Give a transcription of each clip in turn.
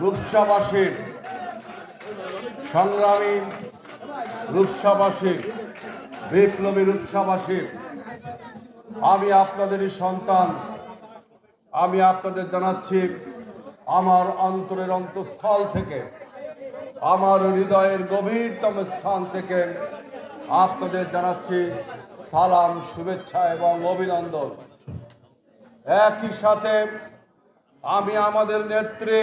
রূপসাবাসীর সংগ্রামী রূপসাবাসীর বিপ্লবী রূপসাবাসীর আমি আপনাদেরই সন্তান, আমি আপনাদের জানাচ্ছি আমার অন্তরের অন্তঃস্থল থেকে, আমার হৃদয়ের গভীরতম স্থান থেকে আপনাদের জানাচ্ছি সালাম, শুভেচ্ছা এবং অভিনন্দন। একই সাথে আমি আমাদের নেত্রী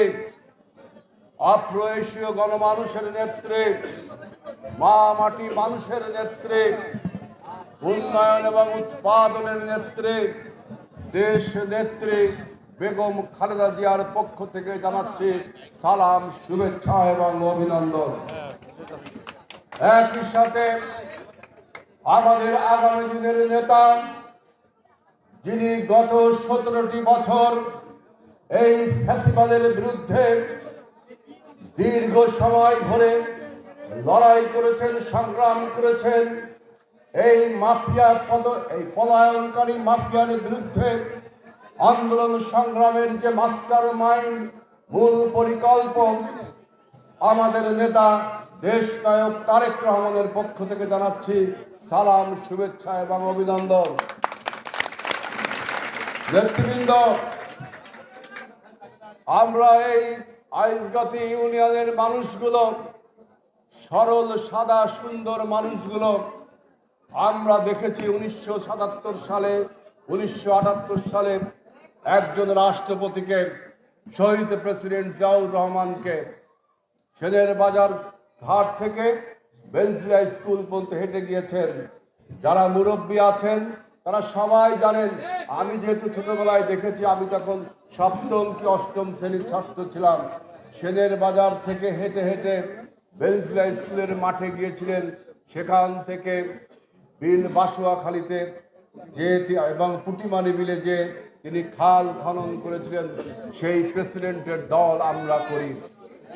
এশীয় গণমানুষের নেত্রী, মা মাটি মানুষের নেত্রী, উন্নয়ন এবং উৎপাদনের নেত্রী, দেশ নেত্রী বেগম খালেদা জিয়ার পক্ষ থেকে জানাচ্ছি সালাম, শুভেচ্ছা এবং অভিনন্দন। একই সাথে আমাদের আগামী দিনের নেতা, যিনি গত সতেরোটি বছর এই ফ্যাসিবাদের বিরুদ্ধে দীর্ঘ সময় ধরে লড়াই করেছেন, সংগ্রাম করেছেন। এই মাফিয়া পদ, এই পলায়নকারী মাফিয়ার বিরুদ্ধে আন্দোলন সংগ্রামের যে মাস্টার মাইন্ড, মূল পরিকল্পক আমাদের নেতা দেশ নায়ক তারেক রহমানের পক্ষ থেকে জানাচ্ছি সালাম, শুভেচ্ছা এবং অভিনন্দন। নেতৃবৃন্দ, আমরা এই আইসগাতি ইউনিয়নের মানুষগুলো, সরল, সাদা, সুন্দর মানুষগুলো, আমরা দেখেছি উনিশশো সাতাত্তর সালে, উনিশশো আটাত্তর সালে একজন রাষ্ট্রপতিকে, শহীদ প্রেসিডেন্ট জিয়াউর রহমানকে সেনের বাজার ঘাট থেকে বেলজিয়া স্কুল পর্যন্ত হেঁটে গিয়েছেন। যারা মুরব্বী আছেন তারা সবাই জানেন, আমি যেহেতু ছোটবেলায় দেখেছি, আমি তখন সপ্তম কি অষ্টম শ্রেণির ছাত্র ছিলাম। সেনের বাজার থেকে হেঁটে হেঁটে বেলজিয়া স্কুলের মাঠে গিয়েছিলেন। সেখান থেকে বিল বাসুয়াখালীতে যে এবং পুটিমানি বিলে যে তিনি খাল খনন করেছিলেন, সেই প্রেসিডেন্টের দল আমরা করি।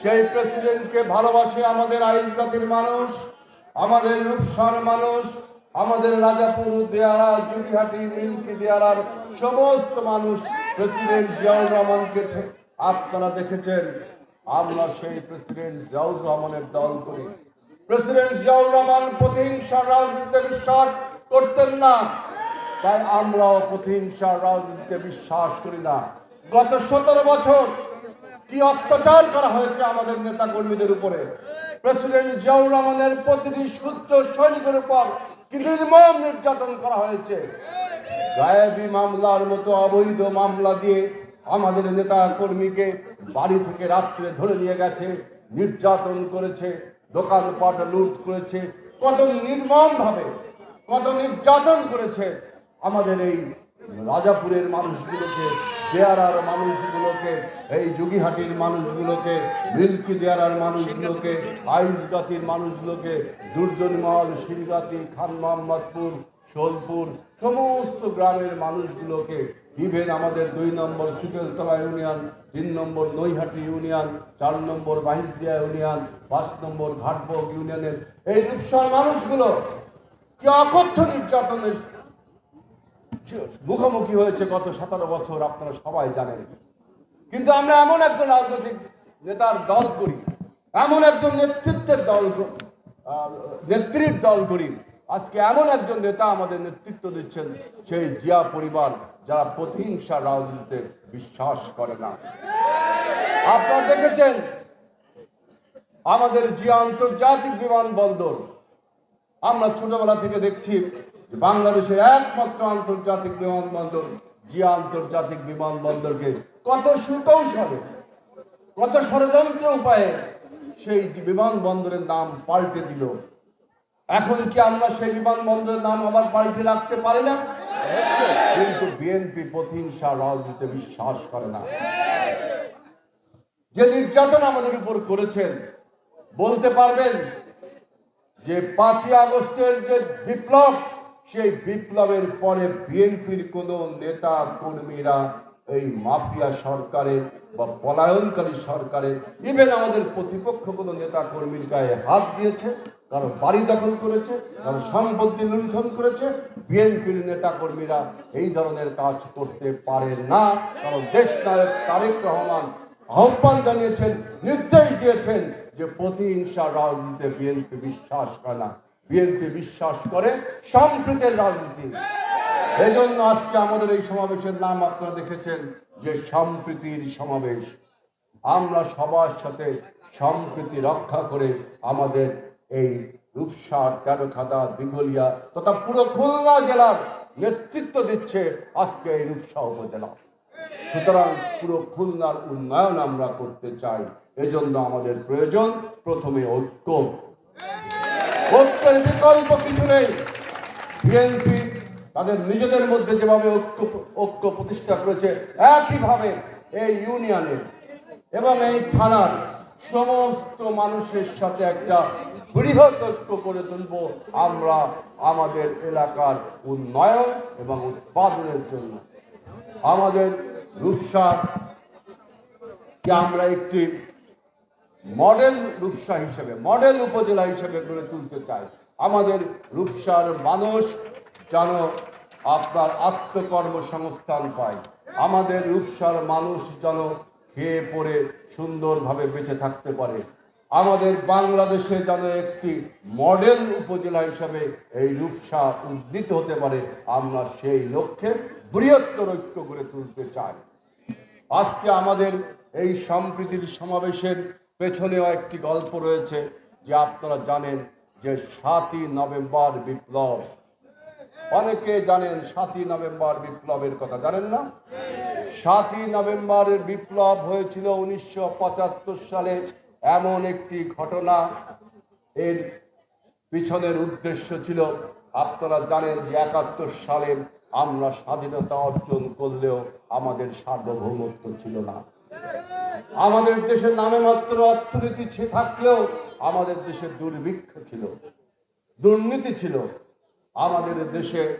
সেই প্রেসিডেন্টকে ভালোবাসে আমাদের আইন জাতির মানুষ, আমাদের রূপসার মানুষ আমাদের রাজাপুর, দেয়ারা জুগিহাটি মিল্কি দেয়ারার সমস্ত মানুষ প্রেসিডেন্ট জিয়াউর রহমানকে আপনারা দেখেছেন। আমরা সেই প্রেসিডেন্ট জিয়াউর রহমানের দল করি। প্রেসিডেন্ট জিয়াউর রহমান প্রতিহিংসার রাজনীতিতে বিশ্বাস করতেন না। তাই আমরাও প্রতিহিংসার রাজনীতিতে বিশ্বাস করি না। গত সতেরো বছর কি অত্যাচার করা হয়েছে আমাদের নেতা কর্মীদের উপরে? প্রেসিডেন্ট জিয়াউর রহমানের প্রতিটি সূত্র সৈনিকের উপর কি নির্মম নির্যাতন করা হয়েছে, গায়েবী মামলার মতো অবৈধ মামলা দিয়ে আমাদের নেতা কর্মীকে বাড়ি থেকে রাত্রে ধরে নিয়ে গেছে, নির্যাতন করেছে, দোকানপাট লুট করেছে, কত নির্মমভাবে, কত নির্যাতন করেছে আমাদের এই রাজাপুরের মানুষগুলোকে, দেয়ারার মানুষগুলোকে, এই যুগিহাটির মানুষগুলোকে, মিল্কি দেয়ারার মানুষগুলোকে আইস জাতির মানুষগুলোকে, দুর্জনমহল, শিরগাতি, খান মোহাম্মদপুর, সোলপুর, সমস্ত গ্রামের মানুষগুলোকে ইভেন আমাদের দুই নম্বর সুকেলতলা ইউনিয়ন, তিন নম্বর নৈহাটি ইউনিয়ন, চার নম্বর বাহিসদিয়া ইউনিয়ন, পাঁচ নম্বর ঘাটবগ ইউনিয়নের এই রূপসার মানুষগুলো, কি অকথ্য নির্যাতনের মুখোমুখি হয়েছে গত সতেরো বছর, আপনারা সবাই জানেন। কিন্তু আমরা এমন একজন রাজনৈতিক নেতার দল করি, এমন একজন নেতৃত্বের দল নেত্রীর দল করি। আজকে এমন একজন নেতা আমাদের নেতৃত্ব দিচ্ছেন, সেই জিয়া পরিবার, যারা প্রতিহিংসার রাজনীতিতে বিশ্বাস করে না। আপনারা দেখেছেন, আমাদের জিয়া আন্তর্জাতিক বিমানবন্দর, আমরা ছোটবেলা থেকে দেখছি যে বাংলাদেশের একমাত্র আন্তর্জাতিক বিমানবন্দর জিয়া আন্তর্জাতিক বিমানবন্দরকে কত সুকৌশলে, কত ষড়যন্ত্র উপায়ে সেই বিমানবন্দরের নাম পাল্টে দিল। এখন কি আমরা সেই বিমানবন্দরের নাম আবার পাল্টে রাখতে পারি না? কিন্তু বিএনপি প্রতিহিংসা রাজনীতিতে বিশ্বাস করে না। যে নির্যাতন আমাদের উপর করেছেন, বলতে পারবেন যে পাঁচই আগস্টের যে বিপ্লব সেই বিপ্লবের পরে বিএনপির কোন নেতা, কর্মীরা এই মাফিয়া সরকারের বা পলায়নকারী সরকারের ইভেন আমাদের প্রতিপক্ষ কোনো নেতা, কর্মীর গায়ে হাত দিয়েছে, কারও বাড়ি দখল করেছে, কারও সম্পত্তি লুণ্ঠন করেছে, বিএনপির নেতা, কর্মীরা এই ধরনের কাজ করতে পারে না। কারণ দেশ নায়ক তারেক রহমান আহ্বান জানিয়েছেন, নির্দেশ দিয়েছেন যে প্রতিহিংসা রাজনীতিতে বিএনপি বিশ্বাস করে না। বিএনপি বিশ্বাস করে সম্প্রীতের রাজনীতি। এই জন্য আজকে আমাদের এই সমাবেশের নাম আপনারা দেখেছেন যে সম্প্রীতির সমাবেশ। আমরা সবার সাথে সম্প্রীতি রক্ষা করে আমাদের এই রূপসা তেরোখাদা দিঘলিয়া তথা পুরো খুলনা জেলার নেতৃত্ব দিচ্ছে আজকে এই রূপসা উপজেলা। সুতরাং পুরো খুলনার উন্নয়ন আমরা করতে চাই। এজন্য আমাদের প্রয়োজন প্রথমে ঐক্য। ঐক্যের বিকল্প কিছু নেই। বিএনপি তাদের নিজেদের মধ্যে যেভাবে ঐক্য ঐক্য প্রতিষ্ঠা করেছে, একইভাবে এই ইউনিয়নের এবং এই থানার সমস্ত মানুষের সাথে একটা বৃহৎ ঐক্য করে তুলব আমরা আমাদের এলাকার উন্নয়ন এবং উৎপাদনের জন্য। আমাদের রূপসার আমরা একটি মডেল রূপসা হিসেবে, মডেল উপজেলা হিসেবে গড়ে তুলতে চাই। আমাদের রূপসার মানুষ যেন আপনার আত্মকর্মসংস্থান পায়। আমাদের রূপসার মানুষ যেন খেয়ে পড়ে, সুন্দরভাবে বেঁচে থাকতে পারে। আমাদের বাংলাদেশে যেন একটি মডেল উপজেলা হিসাবে এই রূপসা উদ্দিত হতে পারে, আমরা সেই লক্ষ্যে বৃহত্তর ঐক্য গড়ে তুলতে চাই। আজকে আমাদের এই সম্প্রীতির সমাবেশের পেছনেও একটি গল্প রয়েছে, যে আপনারা জানেন যে সাতই নভেম্বর বিপ্লব। অনেকে জানেন সাতই নভেম্বর বিপ্লবের কথা, জানেন না? সাতই নভেম্বরের বিপ্লব হয়েছিল উনিশশো পঁচাত্তর সালে। এমন একটি ঘটনা, এর পিছনের উদ্দেশ্য ছিল, আপনারা জানেন যে একাত্তর সালে আমরা স্বাধীনতা অর্জন করলেও আমাদের সার্বভৌমত্ব ছিল না। আমাদের দেশে নামে মাত্র অর্থনীতি ছে- থাকলেও আমাদের দেশে দুর্ভিক্ষ ছিল, দুর্নীতি ছিল। আমাদের দেশে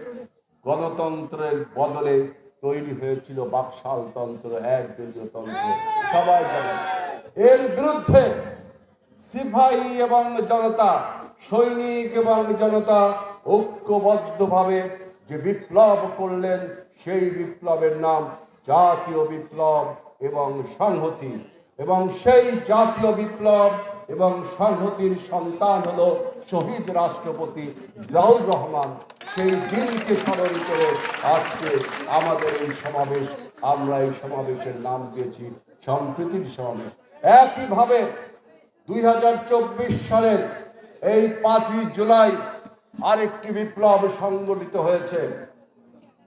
গণতন্ত্রের বদলে তৈরি হয়েছিল বাকশালতন্ত্র একদলীয় তন্ত্র। সবাই জানে। এর বিরুদ্ধে সিপাহী এবং জনতা, সৈনিক এবং জনতা ঐক্যবদ্ধভাবে যে বিপ্লব করলেন, সেই বিপ্লবের নাম জাতীয় বিপ্লব এবং সংহতি, এবং সেই জাতীয় বিপ্লব, এবং সংহতির সন্তান হলো শহীদ রাষ্ট্রপতি জিয়াউর রহমান। সেই দিনকে স্মরণ করে আজকে আমাদের এই সমাবেশ, আমরা এই সমাবেশের নাম দিয়েছি সম্প্রীতির সমাবেশ। একইভাবে দুই হাজার চব্বিশ সালের এই পাঁচই জুলাই আরেকটি বিপ্লব সংগঠিত হয়েছে।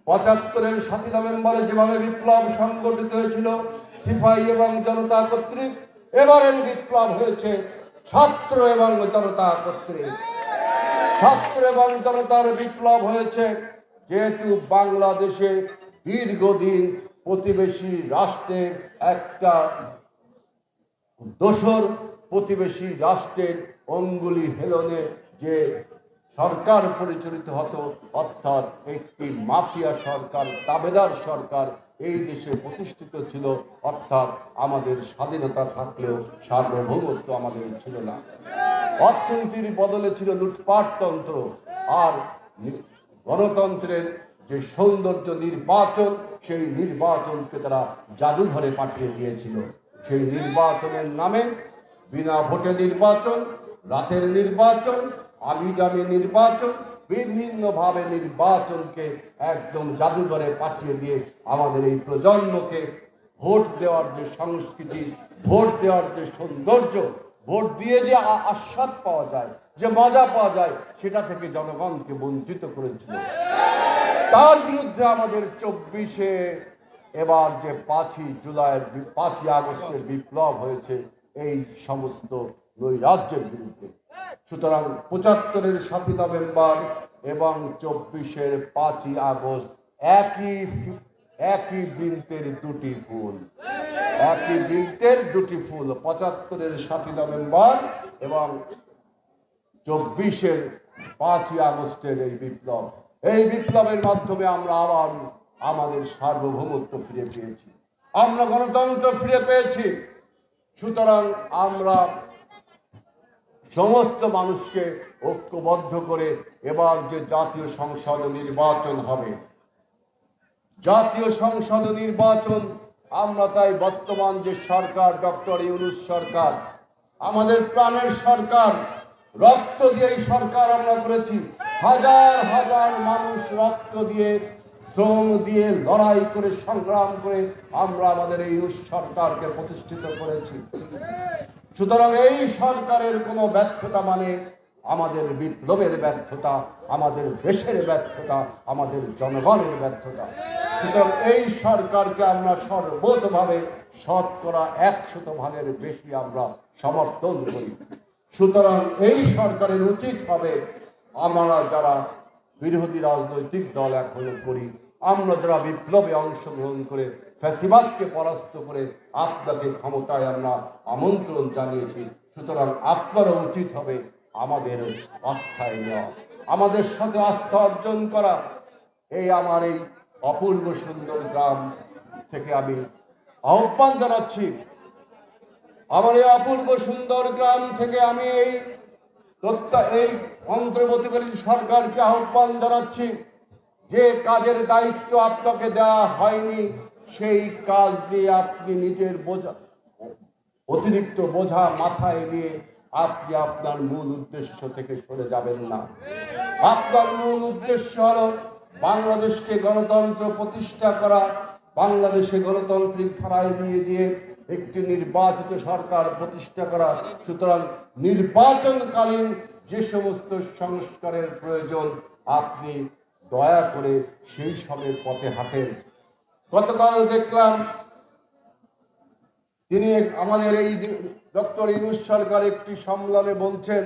পঁচাত্তরের সাতই নভেম্বরে যেভাবে বিপ্লব সংগঠিত হয়েছিল, সিপাহী এবং জনতা কর্তৃক, এবারের বিপ্লব হয়েছে ছাত্র এবং জনতা কর্তৃক। ছাত্র এবং জনতার বিপ্লব হয়েছে যেহেতু বাংলাদেশে দীর্ঘদিন প্রতিবেশী রাষ্ট্রের একটা দোসর প্রতিবেশী রাষ্ট্রের অঙ্গুলি হেলনে যে সরকার পরিচালিত হতো, অর্থাৎ একটি মাফিয়া সরকার, তাবেদার সরকার এই দেশে প্রতিষ্ঠিত ছিল, অর্থাৎ আমাদের স্বাধীনতা থাকলেও সার্বভৌমত্ব আমাদের ছিল না। অর্থনীতির বদলে ছিল লুটপাটতন্ত্র আর গণতন্ত্রের যে সৌন্দর্য নির্বাচন, সেই নির্বাচনকে তারা জাদুঘরে পাঠিয়ে দিয়েছিল। সেই নির্বাচনের নামে বিনা ভোটে নির্বাচন, রাতের নির্বাচন আমিগামী নির্বাচন, বিভিন্নভাবে নির্বাচনকে একদম জাদুঘরে পাঠিয়ে দিয়ে আমাদের এই প্রজন্মকে ভোট দেওয়ার যে সংস্কৃতি, ভোট দেওয়ার যে সৌন্দর্য, ভোট দিয়ে যে আস্বাদ পাওয়া যায়, যে মজা পাওয়া যায়, সেটা থেকে জনগণকে বঞ্চিত করেছিল। তার বিরুদ্ধে আমাদের চব্বিশে এবার যে পাঁচই জুলাইয়ের পাঁচই আগস্টের বিপ্লব হয়েছে, এই সমস্ত নৈরাজ্যের বিরুদ্ধে। সুতরাং পঁচাত্তরের সাতই নভেম্বর এবং চব্বিশের পাঁচই আগস্ট একই একই বৃন্তের দুটি ফুল। একই বৃন্তের দুটি ফুল, পঁচাত্তরের সাতই নভেম্বর এবং চব্বিশের পাঁচই আগস্টের এই বিপ্লব। এই বিপ্লবের মাধ্যমে আমরা আবার আমাদের সার্বভৌমত্ব ফিরে পেয়েছি। আমরা গণতন্ত্র ফিরে পেয়েছি। সুতরাং আমরা সমস্ত মানুষকে ঐক্যবদ্ধ করে এবার যে জাতীয় সংসদ নির্বাচন হবে। জাতীয় সংসদ নির্বাচন, আমরা তাই বর্তমান যে সরকার, ডক্টর ইউনুস সরকার, আমাদের প্রাণের সরকার, রক্ত দিয়ে সরকার আমরা করেছি। হাজার হাজার মানুষ রক্ত দিয়ে, শ্রম দিয়ে লড়াই করে, সংগ্রাম করে আমরা আমাদের এই সরকারকে প্রতিষ্ঠিত করেছি। সুতরাং এই সরকারের কোনো ব্যর্থতা মানে আমাদের বিপ্লবের ব্যর্থতা, আমাদের দেশের ব্যর্থতা, আমাদের জনগণের ব্যর্থতা। সুতরাং এই সরকারকে আমরা সর্বতভাবে শতকরা একশত ভাগের বেশি আমরা সমর্থন করি। সুতরাং এই সরকারের উচিত হবে আমরা যারা বিরোধী রাজনৈতিক দল এখন করি আমরা যারা বিপ্লবে অংশগ্রহণ করে, ফ্যাসিবাদকে পরাস্ত করে আপনাকে ক্ষমতায় আমরা আমন্ত্রণ জানিয়েছি। সুতরাং আপনারও উচিত হবে আমাদের আস্থায় নেওয়া। আমাদের সাথে আস্থা অর্জন করা। এই আমার এই অপূর্ব সুন্দর গ্রাম থেকে আমি আহ্বান জানাচ্ছি। আমার এই অপূর্ব সুন্দর গ্রাম থেকে আমি এই এই অন্তর্বর্তীকালীন সরকারকে আহ্বান জানাচ্ছি। যে কাজের দায়িত্ব আপনাকে দেওয়া হয়নি, সেই কাজ দিয়ে আপনি নিজের বোঝা, অতিরিক্ত বোঝা মাথায় নিয়ে আপনি আপনার মূল উদ্দেশ্য থেকে সরে যাবেন না। আপনার মূল উদ্দেশ্য হল বাংলাদেশকে গণতন্ত্র প্রতিষ্ঠা করা, বাংলাদেশে গণতান্ত্রিক ধারায় নিয়ে দিয়ে একটি নির্বাচিত সরকার প্রতিষ্ঠা করা। সুতরাং নির্বাচনকালীন যে সমস্ত সংস্কারের প্রয়োজন, আপনি দয়া করে সেই সবের পথে হাঁটেন। গতকাল দেখলাম তিনি আমাদের এই ডক্টর ইনুস সরকার একটি সম্মেলনে বলছেন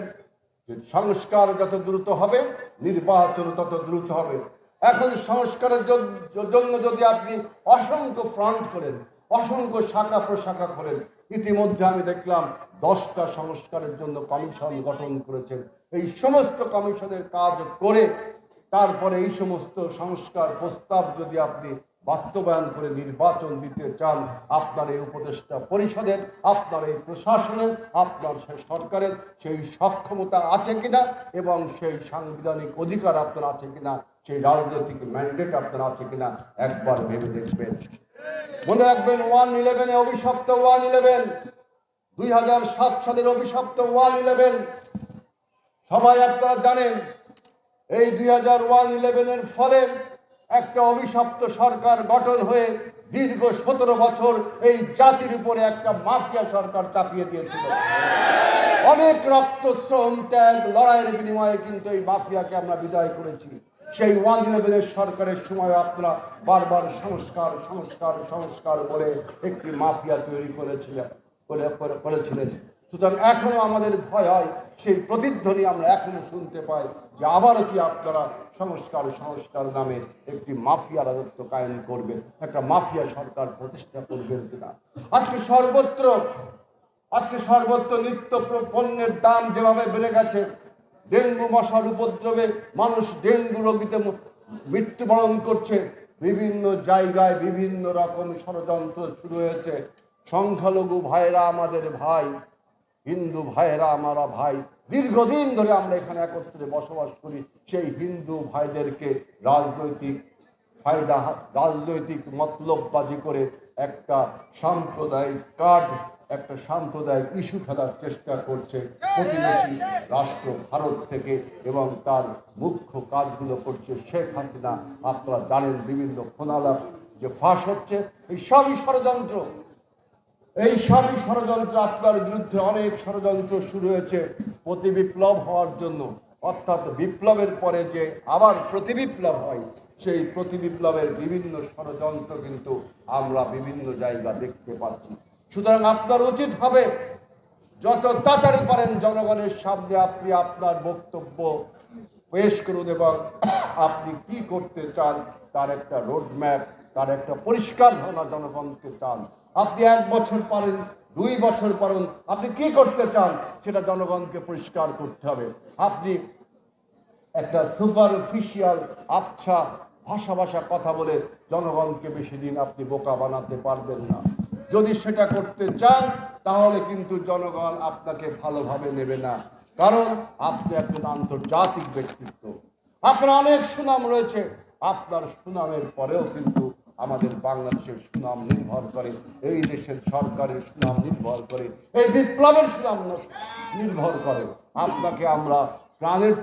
যে সংস্কার যত দ্রুত হবে, নির্বাচন তত দ্রুত হবে। এখন সংস্কারের জন্য যদি আপনি অসংখ্য ফ্রন্ট করেন, অসংখ্য শাখা প্রশাখা করেন, ইতিমধ্যে আমি দেখলাম দশটা সংস্কারের জন্য কমিশন গঠন করেছেন। এই সমস্ত কমিশনের কাজ করে তারপরে এই সমস্ত সংস্কার প্রস্তাব যদি আপনি বাস্তবায়ন করে নির্বাচন দিতে চান, আপনার এই উপদেষ্টা পরিষদের, আপনার এই প্রশাসনের, আপনার সেই সরকারের সেই সক্ষমতা আছে কিনা এবং সেই সাংবিধানিক অধিকার আপনার আছে কিনা, সেই রাজনৈতিক ম্যান্ডেট আপনার আছে কিনা একবার ভেবে দেখবেন। মনে রাখবেন ওয়ান ইলেভেনে অভিশপ্ত ওয়ান ইলেভেন দুই হাজার সাত সালের অভিশপ্ত ওয়ান ইলেভেন সবাই আপনারা জানেন এই দুই হাজার ওয়ান ইলেভেনের ফলে একটা অভিশপ্ত সরকার গঠন হয়ে দীর্ঘ সতেরো বছর এই জাতির উপরে একটা মাফিয়া সরকার চাপিয়ে দিয়েছিল। অনেক রক্ত শ্রম ত্যাগ, লড়াইয়ের বিনিময়ে কিন্তু এই মাফিয়াকে আমরা বিদায় করেছি। সেই ওয়ান ইলেভেনের সরকারের সময় আপনারা বারবার সংস্কার সংস্কার সংস্কার বলে একটি মাফিয়া তৈরি করেছিলেন করে- করে- করেছিলেন। সুতরাং এখনও আমাদের ভয় হয়, সেই প্রতিধ্বনি আমরা এখনও শুনতে পাই যে আবারও কি আপনারা সংস্কার সংস্কার নামে একটি মাফিয়া রাজত্ব কায়েম করবে একটা মাফিয়া সরকার প্রতিষ্ঠা করবেন কিনা? আজকে সর্বত্র আজকে সর্বত্র নিত্য পণ্যের দাম যেভাবে বেড়ে গেছে, ডেঙ্গু মশার উপদ্রবে মানুষ ডেঙ্গু রোগীতে মৃত্যুবরণ করছে, বিভিন্ন জায়গায় বিভিন্ন রকম ষড়যন্ত্র শুরু হয়েছে। সংখ্যালঘু ভাইরা আমাদের ভাই হিন্দু ভাইয়েরা, আমরা ভাই, দীর্ঘদিন ধরে আমরা এখানে একত্রে বসবাস করি, সেই হিন্দু ভাইদেরকে রাজনৈতিক ফায়দা, রাজনৈতিক মতলববাজি করে একটা সাম্প্রদায়িক কার্ড, একটা সাম্প্রদায়িক ইস্যু খেলার চেষ্টা করছে প্রতিবেশী রাষ্ট্র ভারত থেকে এবং তার মুখ্য কাজগুলো করছে শেখ হাসিনা। আপনারা জানেন বিভিন্ন ফোনালাপ যে ফাঁস হচ্ছে, এই সবই ষড়যন্ত্র। এই সবই ষড়যন্ত্র আপনার বিরুদ্ধে অনেক ষড়যন্ত্র শুরু হয়েছে প্রতি বিপ্লব হওয়ার জন্য। অর্থাৎ বিপ্লবের পরে যে আবার প্রতি বিপ্লব হয়, সেই প্রতি বিপ্লবের বিভিন্ন ষড়যন্ত্র কিন্তু আমরা বিভিন্ন জায়গা দেখতে পাচ্ছি। সুতরাং আপনার উচিত হবে, যত তাড়াতাড়ি পারেন জনগণের সামনে আপনি আপনার বক্তব্য পেশ করুন এবং আপনি কি করতে চান তার একটা রোডম্যাপ তার একটা পরিষ্কার ধারণা জনগণকে চান। আপনি এক বছর পারেন, দুই বছর পারেন, আপনি কি করতে চান সেটা জনগণকে পরিষ্কার করতে হবে। আপনি একটা সুপারফিশিয়াল আচ্ছা ভাষা ভাষা কথা বলে জনগণকে বেশি দিন আপনি বোকা বানাতে পারবেন না। যদি সেটা করতে চান, তাহলে কিন্তু জনগণ আপনাকে ভালোভাবে নেবে না। কারণ আপনি একজন আন্তর্জাতিক ব্যক্তিত্ব। আপনার অনেক সুনাম রয়েছে, আপনার সুনামের পরেও কিন্তু আমাদের বাংলাদেশের সুনাম নির্ভর করে, এই দেশের সরকারের সুনাম নির্ভর করে, এই বিপ্লবের সুনাম নির্ভর করে। আপনাকে আমরা প্রাণের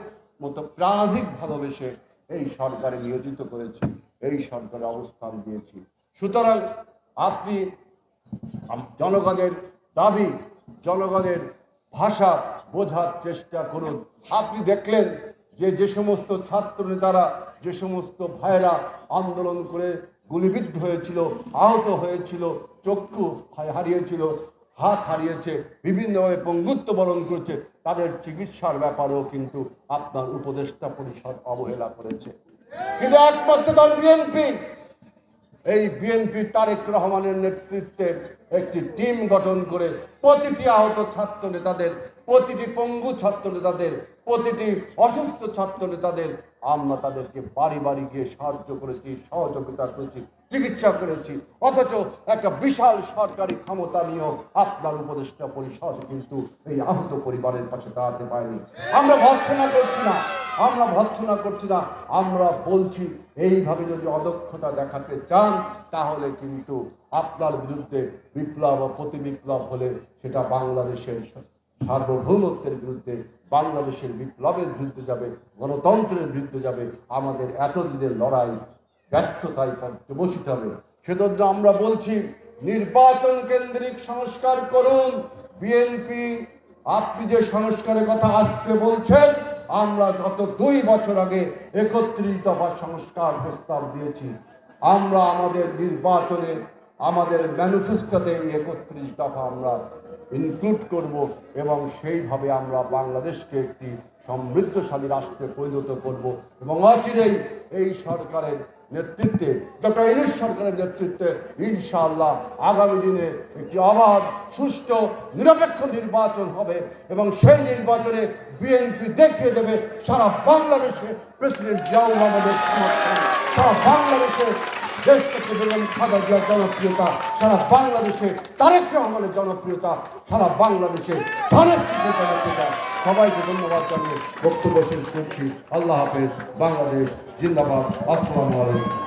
মতো প্রাণাধিক ভালোবেসে এই সরকারে নিয়োজিত করেছি, এই সরকারে অবস্থান দিয়েছি। সুতরাং আপনি জনগণের দাবি, জনগণের ভাষা বোঝার চেষ্টা করুন। আপনি দেখলেন যে যে সমস্ত ছাত্র নেতারা যে সমস্ত ভাইরা আন্দোলন করে গুলিবিদ্ধ হয়েছিল, আহত হয়েছিল, চক্ষু হারিয়েছিল, হাত হারিয়েছে, বিভিন্নভাবে পঙ্গুত্ব বরণ করছে। তাদের চিকিৎসার ব্যাপারেও কিন্তু আপনার উপদেষ্টা পরিষদ অবহেলা করেছে। কিন্তু একমাত্র দল বিএনপি। এই বিএনপি তারেক রহমানের নেতৃত্বে একটি টিম গঠন করে প্রতিটি আহত ছাত্র নেতাদের প্রতিটি পঙ্গু ছাত্র নেতাদের, প্রতিটি অসুস্থ ছাত্র নেতাদের আমরা তাদেরকে বাড়ি বাড়ি গিয়ে সাহায্য করেছি, সহযোগিতা করেছি, চিকিৎসা করেছি। অথচ একটা বিশাল সরকারি ক্ষমতা নিয়েও আপনার উপদেষ্টা পরিষদ কিন্তু এই আহত পরিবারের পাশে দাঁড়াতে পারেনি। আমরা ভৎসনা করছি না, আমরা ভৎসনা করছি না, আমরা বলছি এইভাবে যদি অদক্ষতা দেখাতে চান, তাহলে কিন্তু আপনার বিরুদ্ধে বিপ্লব প্রতি বিপ্লব হলে সেটা বাংলাদেশের সার্বভৌমত্বের বিরুদ্ধে, বাংলাদেশের বিপ্লবের বিরুদ্ধে যাবে, গণতন্ত্রের বিরুদ্ধে যাবে, আমাদের এতদিনের লড়াই ব্যর্থতায় পর্যবসিত হবে। সেজন্য আমরা বলছি, নির্বাচন কেন্দ্রিক সংস্কার করুন। বিএনপি, আপনি যে সংস্কারের কথা আজকে বলছেন, আমরা গত দুই বছর আগে একত্রিশ দফা সংস্কার প্রস্তাব দিয়েছি। আমরা আমাদের নির্বাচনে, আমাদের ম্যানিফেস্টোতে একত্রিশ দফা আমরা ইনক্লুড করব এবং সেইভাবে আমরা বাংলাদেশকে একটি সমৃদ্ধশালী রাষ্ট্রে পরিণত করব এবং অচিরেই এই সরকারের নেতৃত্বে, ডক্টর ইনুস সরকারের নেতৃত্বে ইনশাআল্লাহ আগামী দিনে একটি অবাধ, সুষ্ঠু, নিরপেক্ষ নির্বাচন হবে এবং সেই নির্বাচনে বিএনপি দেখিয়ে দেবে সারা বাংলাদেশে প্রেসিডেন্ট সমর্থন। সারা বাংলাদেশে দেশ থেকে বেগম খাদা জিয়ার জনপ্রিয়তা, সারা বাংলাদেশে তারেক রহমানের জনপ্রিয়তা, সারা বাংলাদেশে ধানের শীষের জনপ্রিয়তা। সবাইকে ধন্যবাদ জানিয়ে বক্তব্য শেষ করছি। আল্লাহ হাফেজ, বাংলাদেশ, জিন্দাবাদ। আসসালামু আলাইকুম।